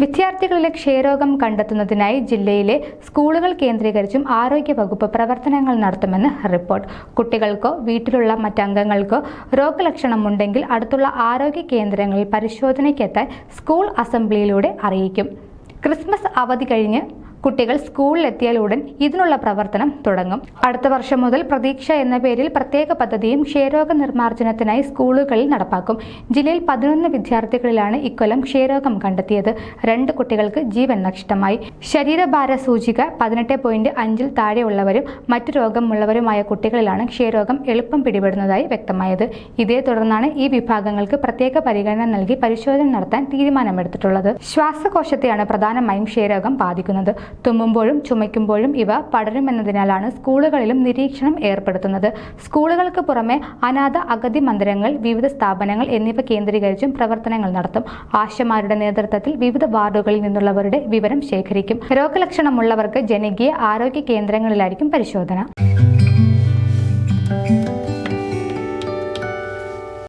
വിദ്യാർത്ഥികളിലെ ക്ഷയരോഗം കണ്ടെത്തുന്നതിനായി ജില്ലയിലെ സ്കൂളുകൾ കേന്ദ്രീകരിച്ചും ആരോഗ്യ വകുപ്പ് പ്രവർത്തനങ്ങൾ നടത്തുമെന്ന് റിപ്പോർട്ട്. കുട്ടികൾക്കോ വീട്ടിലുള്ള മറ്റംഗങ്ങൾക്കോ രോഗലക്ഷണമുണ്ടെങ്കിൽ അടുത്തുള്ള ആരോഗ്യ കേന്ദ്രങ്ങളിൽ പരിശോധനയ്ക്കെത്താൻ സ്കൂൾ അസംബ്ലിയിലൂടെ അറിയിക്കും. ക്രിസ്മസ് അവധി കഴിഞ്ഞ് കുട്ടികൾ സ്കൂളിലെത്തിയാൽ ഉടൻ ഇതിനുള്ള പ്രവർത്തനം തുടങ്ങും. അടുത്ത വർഷം മുതൽ പ്രതീക്ഷ എന്ന പേരിൽ പ്രത്യേക പദ്ധതിയും ക്ഷയരോഗ നിർമ്മാർജനത്തിനായി സ്കൂളുകളിൽ നടപ്പാക്കും. ജില്ലയിൽ പതിനൊന്ന് വിദ്യാർത്ഥികളിലാണ് ഇക്കൊല്ലം ക്ഷയരോഗം കണ്ടെത്തിയത്. രണ്ട് കുട്ടികൾക്ക് ജീവൻ നഷ്ടമായി. ശരീരഭാര സൂചിക പതിനെട്ട് പോയിന്റ് അഞ്ചിൽ താഴെയുള്ളവരും മറ്റു രോഗമുള്ളവരുമായ കുട്ടികളിലാണ് ക്ഷയരോഗം എളുപ്പം പിടിപെടുന്നതായി വ്യക്തമായത്. ഇതേ തുടർന്നാണ് ഈ വിഭാഗങ്ങൾക്ക് പ്രത്യേക പരിഗണന നൽകി പരിശോധന നടത്താൻ തീരുമാനമെടുത്തിട്ടുള്ളത്. ശ്വാസകോശത്തെയാണ് പ്രധാനമായും ക്ഷയരോഗം ബാധിക്കുന്നത്. തുമ്മുമ്പോഴും ചുമയ്ക്കുമ്പോഴും ഇവ പടരുമെന്നതിനാലാണ് സ്കൂളുകളിലും നിരീക്ഷണം ഏർപ്പെടുത്തുന്നത്. സ്കൂളുകൾക്ക് പുറമെ അനാഥ അഗതി മന്ദിരങ്ങൾ വിവിധ സ്ഥാപനങ്ങൾ എന്നിവ കേന്ദ്രീകരിച്ചും പ്രവർത്തനങ്ങൾ നടത്തും. ആശമാരുടെ നേതൃത്വത്തിൽ വിവിധ വാർഡുകളിൽ നിന്നുള്ളവരുടെ വിവരം ശേഖരിക്കും. രോഗലക്ഷണമുള്ളവർക്ക് ജനകീയ ആരോഗ്യ കേന്ദ്രങ്ങളിലായിരിക്കും പരിശോധന.